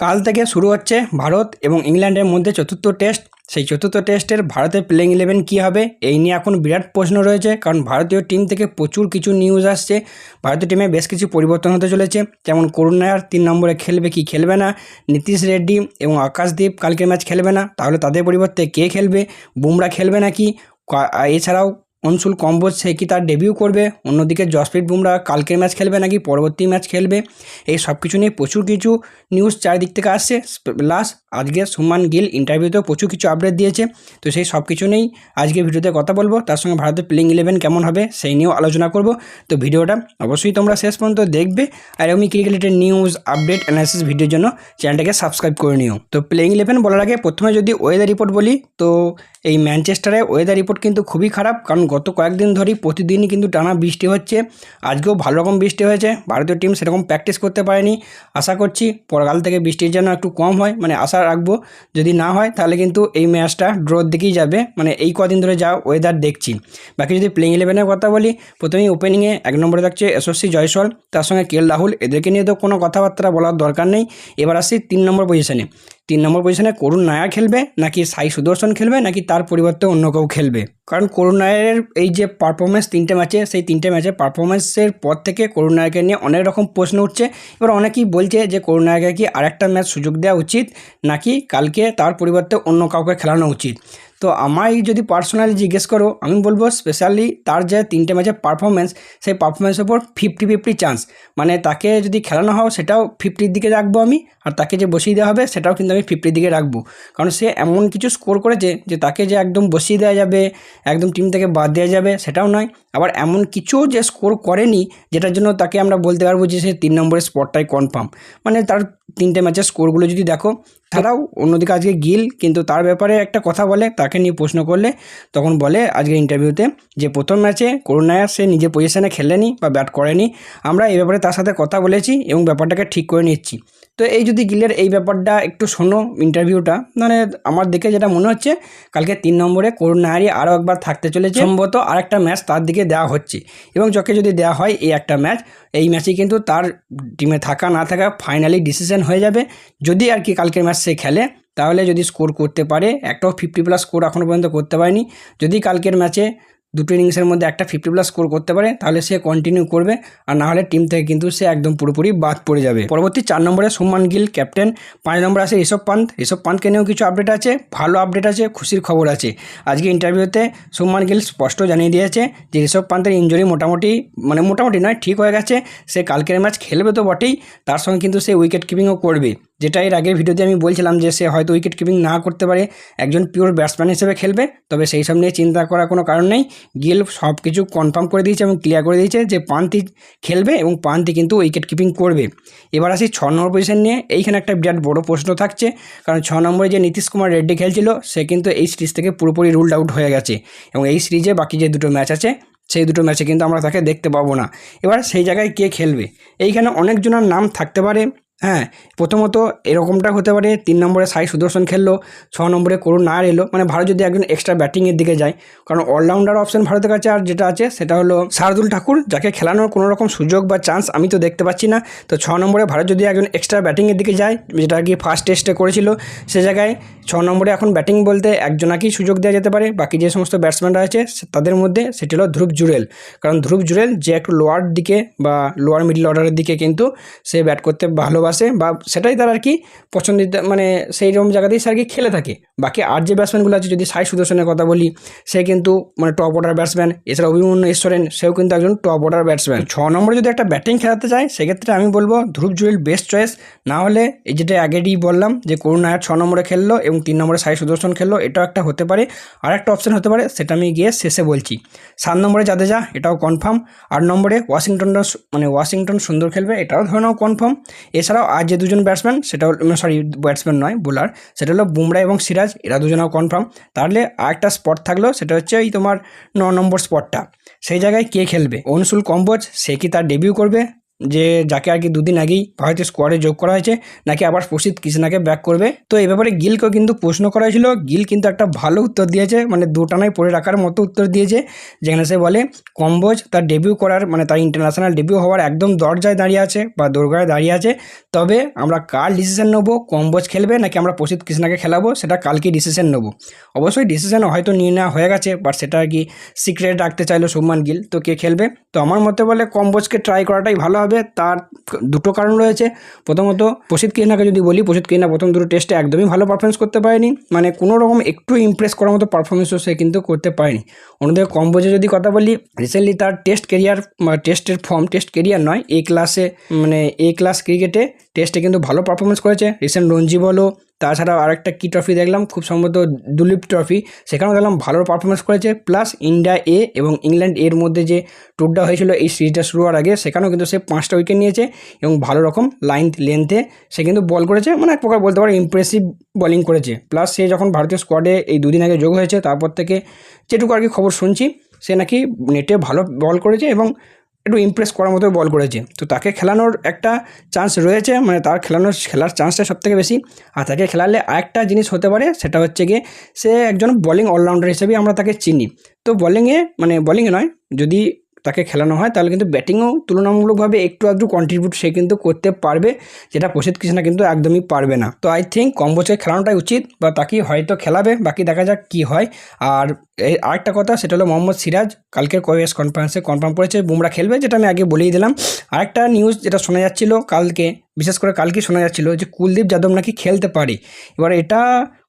কাল থেকে শুরু হচ্ছে ভারত এবং ইংল্যান্ডের মধ্যে চতুর্থ টেস্ট। সেই চতুর্থ টেস্টের ভারতের প্লেইং ইলেভেন কী হবে? এই নিয়ে এখন বিরাট প্রশ্ন রয়েছে, কারণ ভারতীয় টিম থেকে প্রচুর কিছু নিউজ আসছে। ভারতীয় টিমে বেশ কিছু পরিবর্তন হতে চলেছে, যেমন করুণ নায়ার তিন নম্বরে খেলবে কি খেলবে না, নীতিশ রেড্ডি এবং আকাশদীপ কালকের ম্যাচ খেলবে না, তাহলে তাদের পরিবর্তে কে খেলবে, বুমরা খেলবে নাকি? এছাড়াও অনসুল কম্বোজ সে কি তার ডেবিউ করবে? অন্যদিকে জসপ্রীত বুমরা কালকের ম্যাচ খেলবে নাকি পরবর্তী ম্যাচ খেলবে? এই সব কিছু নিয়ে প্রচুর কিছু নিউজ চারিদিক থেকে আসছে। প্লাস আজকে সুমান গিল ইন্টারভিউতেও প্রচুর কিছু আপডেট দিয়েছে। তো সেই সব কিছু নিয়েই আজকে ভিডিওতে কথা বলব। তার সঙ্গে ভারতের প্লেইং ইলেভেন কেমন হবে সেই নিয়েও আলোচনা করব। তো ভিডিওটা অবশ্যই তোমরা শেষ পর্যন্ত দেখবে। আর আমি cricket related news update analysis ভিডিওর জন্য চ্যানেলটাকে সাবস্ক্রাইব করে নিও। তো প্লেইং ইলেভেন বলার আগে প্রথমে যদি ওয়েদার রিপোর্ট বলি, তো এই ম্যানচেস্টারে ওয়েদার রিপোর্ট কিন্তু খুবই খারাপ। কারণ গত কয়েকদিন ধরেই প্রতিদিনই কিন্তু টানা বৃষ্টি হচ্ছে। আজকেও ভালো রকম বৃষ্টি হয়েছে। ভারতীয় টিম সেরকম প্র্যাকটিস করতে পারেনি। আশা করছি পরকাল থেকে বৃষ্টির যেন একটু কম হয়। মানে আশা রাখব যদি না হয় তাহলে কিন্তু এই ম্যাচটা ড্রোর দিকেই যাবে। মানে এই কদিন ধরে যা ওয়েদার দেখছি। বাকি যদি প্লেইং ইলেভেনের কথা বলি, প্রথমেই ওপেনিংয়ে এক নম্বরে থাকছে এসএসসি জয়সওয়াল। তার সঙ্গে কেল রাহুল। এদেরকে নিয়ে তো কোনো কথাবার্তা বলার দরকার নেই। এবার আসছি তিন নম্বর পজিশনে তিন নম্বর পজিশনে করুণ নায়া খেলবে, নাকি সাই সুদর্শন খেলবে, নাকি তার পরিবর্তে অন্য কেউ খেলবে? কারণ করুণ নায়ারের এই যে পারফরমেন্স তিনটে ম্যাচে সেই তিনটে ম্যাচে পারফরমেন্সের পর থেকে করুণ নায়কের নিয়ে অনেক রকম প্রশ্ন উঠছে। এবার অনেকেই বলছে যে, করুণ নায়কের কি আরেকটা ম্যাচ সুযোগ দেওয়া উচিত, নাকি কালকে তার পরিবর্তে অন্য কাউকে খেলানো উচিত? তো আমায় যদি পার্সোনালি জিজ্ঞেস করো, আমি বলব স্পেশালি তার যে তিনটে ম্যাচের পারফরমেন্স সেই পারফরমেন্সের উপর ফিফটি ফিফটি চান্স মানে তাকে যদি খেলানো হয়, সেটাও ফিফটির দিকে রাখব আমি, আর তাকে যে বসিয়ে দেওয়া হবে, সেটাও কিন্তু আমি ফিফটির দিকে রাখব। কারণ সে এমন কিছু স্কোর করেছে যে তাকে যে একদম বসিয়ে দেওয়া যাবে, একদম টিম থেকে বাদ দেওয়া যাবে, সেটাও নয়। আবার এমন কিছু যে স্কোর করেনি, যেটার জন্য তাকে আমরা বলতে পারব যে সে তিন নম্বরের স্পটটাই কনফার্ম মানে তার তিনটে ম্যাচের স্কোরগুলো যদি দেখো, তারাও অন্যদিকে আজকে গিল, কিন্তু তার ব্যাপারে একটা কথা বলে, তাকে নিয়ে প্রশ্ন করলে তখন বলে আজকে ইন্টারভিউতে যে প্রথম ম্যাচে করুণায়া সে নিজের পজিশনে খেলেনি বা ব্যাট করেনি। আমরা এই ব্যাপারে তার সাথে কথা বলেছি এবং ব্যাপারটাকে ঠিক করে নিচ্ছি। তো এই যদি গিলের এই ব্যাপারটা একটু শোনো ইন্টারভিউটা মানে আমার দেখে যেটা মনে হচ্ছে, কালকে তিন নম্বরে করুণ নায়ারই আরও একবার থাকতে চলেছে। সম্ভবত আরেকটা ম্যাচ তার দিকে দেওয়া হচ্ছে। এবং যকে যদি দেওয়া হয় এই একটা ম্যাচ এই ম্যাচে কিন্তু তার টিমে থাকা না থাকা ফাইনালি ডিসিশন হয়ে যাবে। যদি আর কি কালকের ম্যাচ সে খেলে, তাহলে যদি স্কোর করতে পারে, একটাও ফিফটি প্লাস স্কোর এখনও পর্যন্ত করতে পারেনি। যদি কালকের ম্যাচে দুটো ইনিংসের মধ্যে একটা ফিফটি প্লাস স্কোর করতে পারে, তাহলে সে কন্টিনিউ করবে, আর না হলে টিম থেকে কিন্তু সে একদম পুরোপুরি বাদ পড়ে যাবে। পরবর্তী চার নম্বরে সুমান গিল ক্যাপ্টেন পাঁচ নম্বরে আছে ঋষভ পান্ত ঋষভ পান্তকে নিয়েও কিছু আপডেট আছে, ভালো আপডেট আছে, খুশির খবর আছে। আজকে ইন্টারভিউতে সুমান গিল স্পষ্ট জানিয়ে দিয়েছে যে, ঋষভ পান্তের ইঞ্জুরি মোটামুটি মানে মোটামুটি নয়, ঠিক হয়ে গেছে। সে কালকের ম্যাচ খেলবে তো বটেই, তার সঙ্গে কিন্তু সে উইকেট কিপিংও করবে। যেটা এর আগের ভিডিওতে আমি বলছিলাম যে সে হয়তো উইকেট কিপিং না করতে পারে, একজন পিওর ব্যাটসম্যান হিসেবে খেলবে, তবে সেই সব নিয়ে চিন্তা করার কোনো কারণ নেই। গিল সব কিছু কনফার্ম করে দিয়েছে এবং ক্লিয়ার করে দিয়েছে যে পান্তি খেলবে এবং পান্তি কিন্তু উইকেট কিপিং করবে। এবার আসি ছ নম্বর পজিশন নিয়ে, এইখানে একটা বিরাট বড় প্রশ্ন থাকছে, কারণ ছ নম্বরে যে নীতিশ কুমার রেড্ডি খেলছিল, সে কিন্তু এই সিরিজ থেকে পুরোপুরি রুলড আউট হয়ে গেছে এবং এই সিরিজে বাকি যে দুটো ম্যাচ আছে, সেই দুটো ম্যাচে কিন্তু আমরা তাকে দেখতে পাবো না। এবার সেই জায়গায় কে খেলবে? এইখানে অনেকজনের নাম থাকতে পারে হ্যাঁ প্রথমত এরকমটা হতে পারে, তিন নম্বরে সাই সুদর্শন খেললো, ছ নম্বরে করুণ না এলো মানে ভারত যদি একজন এক্সট্রা ব্যাটিংয়ের দিকে যায়, কারণ অলরাউন্ডার অপশন ভারতের কাছে আর যেটা আছে, সেটা হলো শারদুল ঠাকুর, যাকে খেলানোর কোনো রকম সুযোগ বা চান্স আমি তো দেখতে পাচ্ছি না। তো ছ নম্বরে ভারত যদি একজন এক্সট্রা ব্যাটিংয়ের দিকে যায়, যেটা কি ফার্স্ট টেস্টে করেছিল, সে জায়গায় ছ নম্বরে এখন ব্যাটিং বলতে একজনাকেই সুযোগ দেওয়া যেতে পারে, বাকি যে সমস্ত ব্যাটসম্যানরা আছে তাদের মধ্যে সেটি হলো ধ্রুব জুরেল। কারণ ধ্রুব জুরেল যে একটু লোয়ার দিকে বা লোয়ার মিডল অর্ডারের দিকে কিন্তু সে ব্যাট করতে ভালোবাসে বা সেটাই তার আর কি পছন্দিত মানে সেই রকম জায়গাতেই সে আর কি খেলে থাকে। বাকি আর যে ব্যাটসম্যানগুলো আছে, যদি সাই সুদর্শনের কথা বলি, সে কিন্তু মানে টপ অর্ডার ব্যাটসম্যান এছাড়া অভিমন্যু ঈশ্বরেন, সেও কিন্তু একজন টপ অর্ডার ব্যাটসম্যান ছ নম্বরে যদি একটা ব্যাটিং খেলাতে চায়, সেক্ষেত্রে আমি বলব ধ্রুব জুয়েল বেস্ট চয়েস না হলে এই যেটা আগেরই বললাম যে করুণ নায়ার ছ নম্বরে খেললো এবং তিন নম্বরে সাই সুদর্শন খেললো, এটাও একটা হতে পারে। আর একটা অপশন হতে পারে, সেটা আমি গিয়ে শেষে বলছি। সাত নম্বরে জাদেজা, এটাও কনফার্ম আট নম্বরে ওয়াশিংটন মানে ওয়াশিংটন সুন্দর খেলবে, এটাও ধরে নাও কনফার্ম এছাড়াও আর যে দুজন ব্যাটসম্যান সেটা হল সরি ব্যাটসম্যান নয় বোলার সেটা হলো বুমরা এবং সিরাজ, এরা দুজনেও কনফার্ম তাহলে আর একটা স্পট থাকল, সেটা হচ্ছে ওই তোমার ন নম্বর স্পটটা সেই জায়গায় কে খেলবে? অনুসুল কম্বোজ, সে কি তার ডেবিউ করবে? যে যাকে আর কি দুদিন আগেই ভারতীয় স্কোয়াডে যোগ করা হয়েছে, নাকি আবার প্রসিদ্ধ কৃষ্ণাকে ব্যাক করবে। তো এই ব্যাপারে গিলকেও কিন্তু প্রশ্ন করা হয়েছিল। গিল কিন্তু একটা ভালো উত্তর দিয়েছে মানে দুটানায় পড়ে রাখার মতো উত্তর দিয়েছে, যেখানে সে বলে, কম্বোজ তার ডেবিউ করার মানে তার ইন্টারন্যাশনাল ডেবিউ হওয়ার একদম দরজায় দাঁড়িয়ে আছে বা দোরগোড়ায় দাঁড়িয়ে আছে। তবে আমরা কাল ডিসিশন নেব? কম্বোজ খেলবে নাকি আমরা প্রসিদ্ধ কৃষ্ণাকে খেলাবো? সেটা কালকে ডিসিশন নেব। অবশ্যই ডিসিশন হয়তো নিয়ে নেওয়া হয়ে গেছে বাট সেটা আর কি সিক্রেট রাখতে চাইলো শুভমান গিল। তো কে খেলবে? তো আমার মতে বলে কম্বোজকে ট্রাই করাটাই ভালো হবে, তার দুটো কারণ রয়েছে। প্রথমত, প্রসিদ্ধ কৃষ্ণাকে যদি বলি, প্রসিদ্ধ কৃষ্ণা প্রথম দুটো টেস্টে একদমই ভালো পারফরমেন্স করতে পারেনি। মানে কোনো রকম একটু ইমপ্রেস করার মতো পারফরমেন্সও সে কিন্তু করতে পারেনি। অন্যদেরকে কম বোঝে যদি কথা বলি রিসেন্টলি তার টেস্ট কেরিয়ার টেস্টের ফর্ম টেস্ট কেরিয়ার নয় এ ক্লাসে মানে এ ক্লাস ক্রিকেটে টেস্টে কিন্তু ভালো পারফরমেন্স করেছে। রিসেন্ট রঞ্জি বলো তাছাড়াও আরেকটা কী ট্রফি দেখলাম, খুব সম্ভবত দুলীপ ট্রফি সেখানেও দেখলাম ভালো পারফরমেন্স করেছে প্লাস ইন্ডিয়া এ এবং ইংল্যান্ড এর মধ্যে যে ট্যুরটা হয়েছিল এই সিরিজটা শুরু হওয়ার আগে, সেখানেও কিন্তু সে পাঁচটা উইকেট নিয়েছে এবং ভালো রকম লাইন লেন্থে সে কিন্তু বল করেছে মানে এক প্রকার বলতে পারো ইমপ্রেসিভ বলিং করেছে। প্লাস সে যখন ভারতীয় স্কোয়াডে এই দুদিন আগে যোগ হয়েছে, তারপর থেকে যেটুকু আর কি খবর শুনছি, সে নাকি নেটে ভালো বল করেছে এবং একটু ইমপ্রেস করার মতো বল করেছে। তো তাকে খেলানোর একটা চান্স রয়েছে মানে তার খেলানোর, খেলার চান্সটা সবথেকে বেশি। আর তাকে খেলালে আরেকটা জিনিস হতে পারে, সেটা হচ্ছে গিয়ে সে একজন বলিং অলরাউন্ডার হিসেবে আমরা তাকে চিনি। তো বলিংয়ে মানে বলিংয়ে নয়, যদি তাকে খেলানো হয়, তাহলে কিন্তু ব্যাটিংও তুলনামূলকভাবে একটু আধটু কন্ট্রিবিউট সে কিন্তু করতে পারবে, যেটা প্রসিদ্ধ কৃষ্ণা কিন্তু একদমই পারবে না। তো আই থিঙ্ক কম্বোজে খেলানোটাই উচিত, বা তাকে হয়তো খেলাবে, বাকি দেখা যাক কী হয়। আর আরেকটা কথা, সেটা হলো মোহাম্মদ সিরাজ, কালকের কয়েস কনফারেন্সে কনফার্ম করেছে, বুমরা খেলবে, যেটা আমি আগে বলেই দিলাম। আরেকটা নিউজ যেটা শোনা যাচ্ছিল কালকে, বিশেষ করে কালকে শোনা যাচ্ছিল যে কুলদীপ যাদব নাকি খেলতে পারে। এবার এটা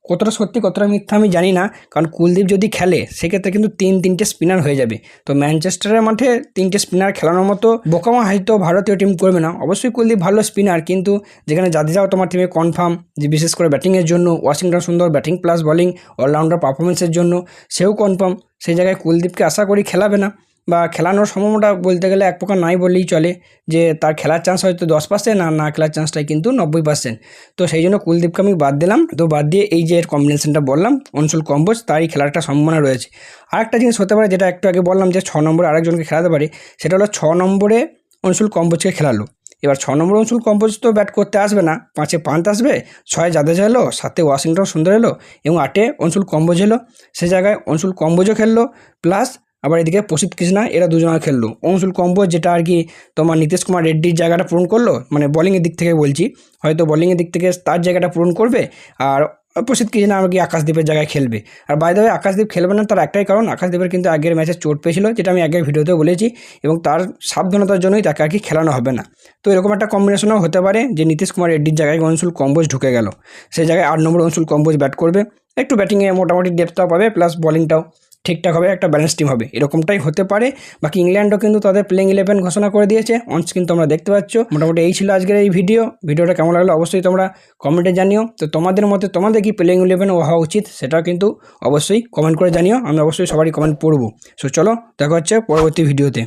কতটা সত্যি, কতটা মিথ্যা আমি জানি না। কারণ কুলদীপ যদি খেলে, সেক্ষেত্রে কিন্তু তিন, তিনটে স্পিনার হয়ে যাবে। তো ম্যানচেস্টারের মাঠে তিনটে স্পিনার খেলানোর মতো বোকামা হয়তো ভারতীয় টিম করবে না। অবশ্যই কুলদীপ ভালো স্পিনার কিন্তু যেখানে জাদেজাও তোমার টিমে কনফার্ম যে বিশেষ করে ব্যাটিংয়ের জন্য, ওয়াশিংটন সুন্দর ব্যাটিং প্লাস বলিং অলরাউন্ডার পারফরমেন্সের জন্য, সেও কনফার্ম সেই জায়গায় কুলদীপকে আশা করি খেলাবে না। বা খেলানোর সম্ভাবনাটা বলতে গেলে এক প্রকার নাই বললেই চলে যে তার খেলার চান্স হয়তো দশ পার্সেন্ট আর না খেলার চান্সটাই কিন্তু নব্বই পার্সেন্ট তো সেই জন্য কুলদীপকে আমি বাদ দিলাম। তো বাদ দিয়ে এই যে এর কম্বিনেশনটা বললাম, অনসুল কম্বোজ, তারই খেলার একটা সম্ভাবনা রয়েছে। আরেকটা জিনিস হতে পারে যেটা একটু আগে বললাম যে ছ নম্বরে আরেকজনকে খেলাতে পারে, সেটা হলো ছ নম্বরে অনসুল কম্বোজকে খেলালো। এবার ছ নম্বর অঞ্চল কম্পোজ তো ব্যাট করতে আসবে না, পাঁচে পান্ত আসবে, ছয় জাদেজা এলো, সাতে ওয়াশিংটন সুন্দর এলো এবং আটে অঞ্চল কম্বোজ এলো। সে জায়গায় অঞ্চল কম্বোজও খেললো প্লাস আবার এদিকে প্রসিদ্ধ কৃষ্ণা, এরা দুজনে খেললো। অংশুল কম্বোজ যেটা আর কি তোমার নীতিশ কুমার রেড্ডির জায়গাটা পূরণ করল মানে বলিংয়ের দিক থেকে বলছি, হয়তো বলিংয়ের দিক থেকে তার জায়গাটা পূরণ করবে, আর প্রসিদ্ধ কৃষ্ণা আর কি আকাশদ্বীপের জায়গায় খেলবে। আর বাইরে আকাশদ্বীপ খেলবে না তার একটাই কারণ, আকাশদ্বীপের কিন্তু আগের ম্যাচে চোট পেয়েছিল, যেটা আমি আগের ভিডিওতে বলেছি, এবং তার সাবধানতার জন্যই তাকে আর কি খেলানো হবে না। তো এরকম একটা কম্বিনেশনও হতে পারে, যে নীতিশ কুমার রেড্ডির জায়গায় অংশুল কম্বোজ ঢুকে গেল। সেই জায়গায় আট নম্বর অংশুল কম্বোজ ব্যাট করবে, একটু ব্যাটিংয়ে মোটামুটি ডেপথটাও পাবে প্লাস বলিংটাও ঠিকঠাক হবে, একটা ব্যালেন্স টিম হবে। এরকমটাই হতে পারে। বাকি ইংল্যান্ডও কিন্তু তাদের প্লেইং ইলেভেন ঘোষণা করে দিয়েছে। অনস কিন্তু আমরা দেখতে পাচ্ছ। মোটামুটি এই ছিল আজকের এই ভিডিও ভিডিওটা কেমন লাগল অবশ্যই তোমরা কমেন্টে জানিও। তো তোমাদের মতে তোমাদের কি প্লেইং ইলেভেন হওয়া উচিত সেটাও কিন্তু অবশ্যই কমেন্ট করে জানিও। আমি অবশ্যই সবারই কমেন্ট পড়ব। সো চলো, দেখা হচ্ছে পরবর্তী ভিডিওতে